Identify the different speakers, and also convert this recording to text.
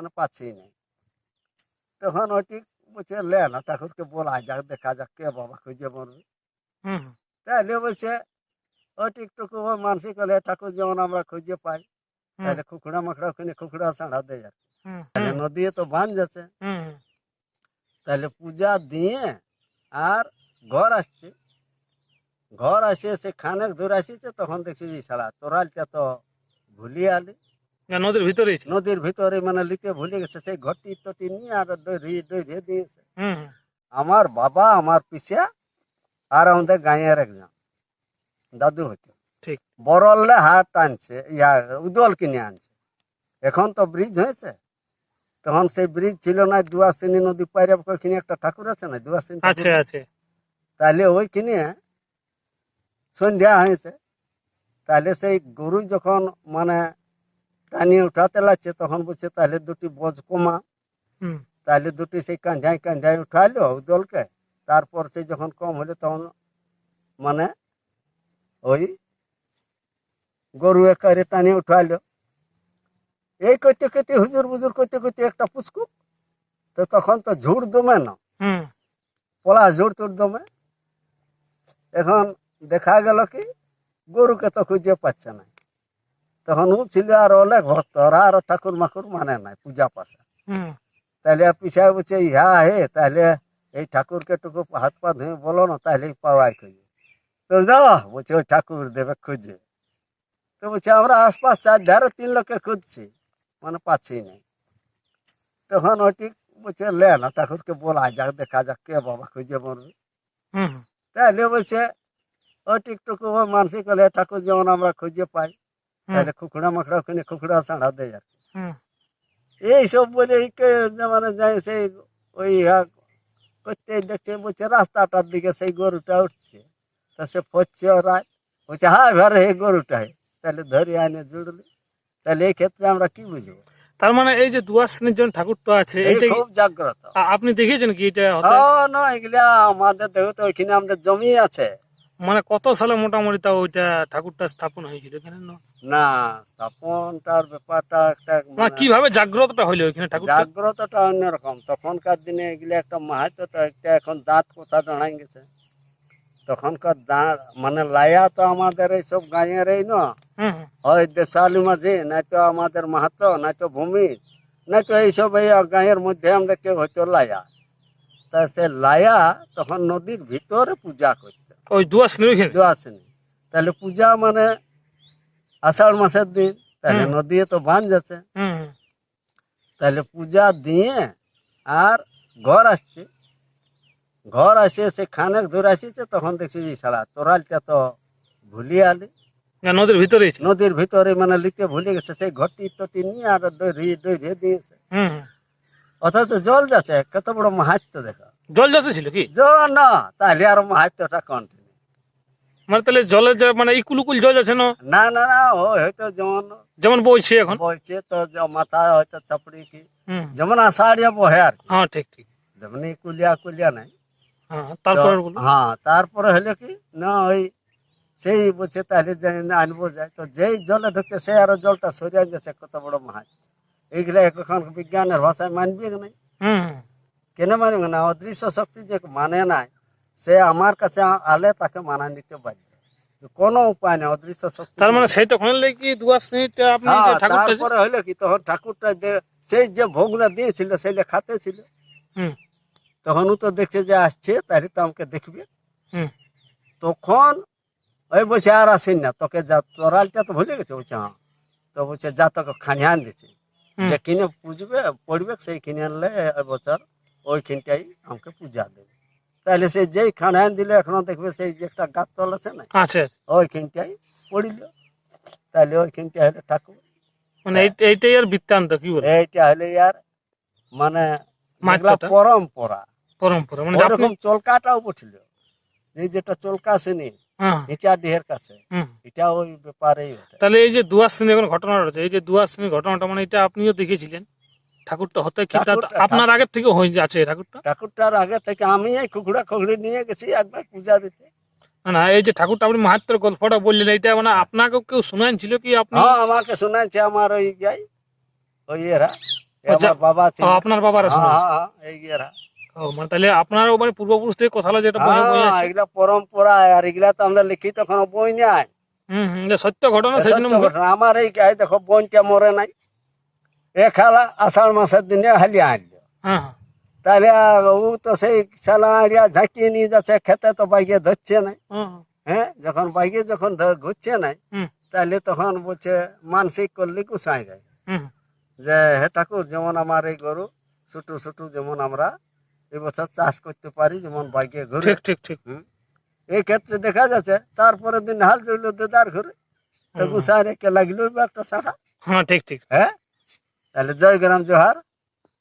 Speaker 1: মানে পাচ্ছি না। তখন ওইটি বলছে লে না ঠাকুরকে বলা যাক দেখা যাক কে বাবা খুঁজে মরবে তাহলে বলছে ওইটি একটু মানসিক হলে ঠাকুর যেমন আমরা খুঁজে পাই তাহলে কুকুড়া মাকড়া ওখানে কুকুড়া সাঁড়া দেয় আর তাহলে নদী তো বান যাচ্ছে। তাহলে পূজা দিয়ে আর ঘর আসছে। ঘর আসে সে খানেক দূর আসিছে তখন দেখছি যে সারা তোরালটা তো ভুলিয়ে আলি।
Speaker 2: নদীর ভিতরেই? ছিল
Speaker 1: নদীর ভিতরে মানে লিতে ভুলে গেছে সেই ঘটি টটি নিয়ে আর ডরি ডরি দিয়েছে। আমার বাবা আমার পিছিয়ে আর আমাদের গাঁয়ের একজন দাদু হইতো
Speaker 2: ঠিক।
Speaker 1: বরলে হাট টানছে ইয়া উদল কিনে আনছে। এখন তো ব্রিজ হয়েছে। তখন সেই ব্রিজ ছিল না দুয়াশিনী নদী পাইরে ওইখানে একটা ঠাকুর আছে না দুয়াশিনী?
Speaker 2: আছে আছে।
Speaker 1: তাহলে ওইখানে সন্ধ্যা হয়েছে। তাহলে সেই গরু যখন মানে টানিয়ে উঠাতে লাগছে তখন বলছে তাহলে দুটি বোঝ কমা। তাহলে দুটি সেই কাঁধাই কাঁধাই উঠাইলো দলকে। তারপর সে যখন কম হলো তখন মানে ওই গরু একারে টানিয়ে উঠাইলো। এই করতে করতে হুজুর বুজুর করতে করতে একটা পুষ্কু তো তখন তো ঝুড় দমে না।
Speaker 2: হুম।
Speaker 1: পলা ঝুড় তুড় দমে। এখন দেখা গেল কি গরুকে তো খুঁজে পাচ্ছে না। তখন ও ছিল আর অনেক ভক্ত ওরা আর ঠাকুর মাকুর মানে নাই পূজা পাশা।
Speaker 2: হুম।
Speaker 1: তাহলে পিছায় বলছে ইহা হে তাহলে এই ঠাকুরকে টুকু হাত পা ধুয়ে বলো না তাহলে পাওয়াই খুঁজে তো দাও বলছে ওই ঠাকুর দেবে খুঁজে। তো বলছে আমরা আশপাশ চার ধারে তিন লোককে খুঁজছি মানে পাচ্ছি না। তখন ওইটি বলছে লে না ঠাকুরকে বলা যাক দেখা যাক কে বাবা খুঁজে মরবে। তাহলে বলছে ওইটি টুকু ওই মানসিক হলে ঠাকুর যেমন আমরা খুঁজে পাই। তাহলে কুকুড়া মাকড়া ওখানে সাঁড়া দেয় আর এইসব বলে মানে যায় সেই ওই করতে দেখছে বলছে রাস্তাটার দিকে সেই গরুটা উঠছে তা সে ফচ্ছে রায় বলছে হ্যাঁ ঘরে এই গরুটাই তাহলে ধরে আনে জুড়লি তাহলে এই ক্ষেত্রে আমরা কি বুঝব
Speaker 2: তার মানে এই যে দুয়াশনের জন্য ঠাকুরটা আছে কি-
Speaker 1: খুব জাগ্রত
Speaker 2: আপনি দেখেছেন কি এটা
Speaker 1: না এগুলা আমাদের দেখো তো ওইখানে আমাদের জমি আছে
Speaker 2: মানে কত সালে মোটামুটি তাও ওইটা ঠাকুরটা স্থাপন হয়েছিল এখানে না?
Speaker 1: না স্থাপনটার ব্যাপারটা একটা
Speaker 2: মানে কীভাবে জাগ্রতটা হইল এখানে ঠাকুরটা?
Speaker 1: জাগ্রতটা অন্যরকম। তখনকার দিনে এগুলো একটা মাহাতো তো একটা এখন দাঁত কোথা দাঁড়াই গেছে। তখনকার দাঁড় মানে লায়া তো আমাদের এইসব গাঁয়ের এই না হয় দেশালি মাঝি নাই তো আমাদের মাহাতো নাই তো ভূমি নাই তো এইসব এই গাঁয়ের মধ্যে আমাদের কেউ হয়তো লায়া। তা সে লায়া তখন নদীর ভিতরে পূজা করতো।
Speaker 2: ওই ওইখানে?
Speaker 1: আসেনি তাহলে পূজা মানে আষাঢ় মাসের দিন তাহলে। নদী তো বান যাচ্ছে। তাহলে পূজা দিয়ে আর ঘর আসছে। ঘর আসে সে খানেক দূর আসিছে তখন দেখছি যে সারা তোরালটা তো ভুলিয়ে আলি।
Speaker 2: নদীর ভিতরেই ছিল
Speaker 1: নদীর ভিতরে মানে লিতে ভুলে গেছে সেই ঘটি টটি নিয়ে আর ডরি ডরিয়ে দিয়েছে। অথচ জল যাচ্ছে কত বড় মাহাত্য দেখো।
Speaker 2: জল যাচ্ছে ছিল কি?
Speaker 1: জল না তাহলে আর মাহাত্যটা কন্টিনিউ
Speaker 2: মানে তাহলে জলের যে মানে ইকুলুকুল জল আছে না?
Speaker 1: না না না ও হয়তো যেমন
Speaker 2: যেমন বইছে এখন।
Speaker 1: বইছে তো যে মাথায় হয়তো চাপড়ি কি। যেমন আষাঢ়িয়া বহে আর।
Speaker 2: হ্যাঁ ঠিক ঠিক।
Speaker 1: যেমনি কুলিয়া কুলিয়া নাই।
Speaker 2: হ্যাঁ তারপর
Speaker 1: হ্যাঁ তারপরে হলো কি? না ওই সেই বলছে তাহলে আনব যায়। তো যেই জলে ঢুকছে সে আরও জলটা সরিয়ে গেছে কত বড় মাছ এইগুলা এখন বিজ্ঞানের ভাষায় মানবি নাই? কেন মানবে না? অদৃশ্য শক্তি যে মানে নাই সে আমার কাছে আলে তাকে মানা নিতে বাধ্য। কোনো উপায় নেই অদৃশ্য শক্তি
Speaker 2: তার মানে সেই তখন কি আপনি যে
Speaker 1: হ্যাঁ তারপরে হলো কি তখন ঠাকুরটা দে- সেই যে ভোগটা দিয়েছিল সেইটা খাতে ছিল তখন ও তো দেখছে যে আসছে তাহলে তো আমাকে দেখবে। তখন ওই বলছে আর আসেন না তোকে যা তোরালটা তো ভুলে গেছে। বলছে হ্যাঁ। তো বলছে যা তোকে খানিয়ান
Speaker 2: হুম।
Speaker 1: যে কিনে পুজবে পড়বে সেই কিনে আনলে এবছর ওইখানটাই আমাকে পূজা দেবে। তাহলে সে যেই খানিয়ান দিলে এখনও দেখবে সেই যে একটা গাছ তল আছে না?
Speaker 2: আচ্ছা
Speaker 1: ওইখানটাই পড়িল। তাহলে ওইখানটা হলো ঠাকুর।
Speaker 2: মানে এইটাই আর বৃত্তান্ত কি বলে
Speaker 1: এইটা হলে আর মানে? পরম্পরা।
Speaker 2: পরম্পরা মানে
Speaker 1: এরকম চলকাটাও উঠল এই যেটা চলকা শ্রেণি
Speaker 2: হ্যাঁ।
Speaker 1: নিচা ডিহের কাছে এটা ওই ব্যাপারেই ওঠে।
Speaker 2: তাহলে এই যে দুয়াশনি এখন ঘটনা রয়েছে এই যে দুয়াশনি ঘটনাটা মানে এটা আপনিও দেখেছিলেন? ঠাকুরটা হতে কি আপনার আগের থেকে হয়ে এই ঠাকুরটা?
Speaker 1: ঠাকুরটার আগে থেকে আমি এই খুকুড়ি নিয়ে গেছি একবার পূজা দিতে।
Speaker 2: না, এই যে ঠাকুরটা আপনি গল্পটা বললেন এটা মানে আপনাকে কেউ কি আপনি?
Speaker 1: হ্যাঁ আমাকে আমার ওই যাই ওই এরা
Speaker 2: আচ্ছা।
Speaker 1: আমার বাবা ছিল
Speaker 2: আপনার বাবারা
Speaker 1: হ্যাঁ, হ্যাঁ, এই এরা।
Speaker 2: মানে তাহলে মানে পূর্বপুরুষ থেকে কথা যেটা আছে?
Speaker 1: এগুলা পরম্পরা আর এগুলা তো আমরা লিখিত কোনো বই নাই।
Speaker 2: হুম হুম সত্য ঘটনা সেই
Speaker 1: ঘটনা। আমার এই এই দেখো বোনটা মরে নাই। এ খালা আষাঢ় মাসের দিনে হালিয়া আনলো।
Speaker 2: হ্যাঁ।
Speaker 1: তাহলে ও তো সেই সালা আড়িয়া ঝাঁকিয়ে নিয়ে যাচ্ছে খেতে তো বাইকে ধরছে নাই
Speaker 2: হ্যাঁ,
Speaker 1: যখন বাইকে যখন ঘুরছে নাই
Speaker 2: হুম।
Speaker 1: তাহলে তখন বলছে মানসিক করলে কুসাই
Speaker 2: হুম।
Speaker 1: যে হে ঠাকুর যেমন আমার এই গরু ছোটো ছোটো যেমন আমরা এবছর চাষ করতে পারি যেমন বাইকে ঘুরে।
Speaker 2: ঠিক ঠিক ঠিক।
Speaker 1: এই ক্ষেত্রে দেখা যাচ্ছে তারপরে দিন হাল চলল দেদার ঘুরে। তো। গুসাই রেখে লাগল একটা সাটা
Speaker 2: হ্যাঁ ঠিক ঠিক।
Speaker 1: হ্যাঁ? তাহলে জয় গ্রাম জোহার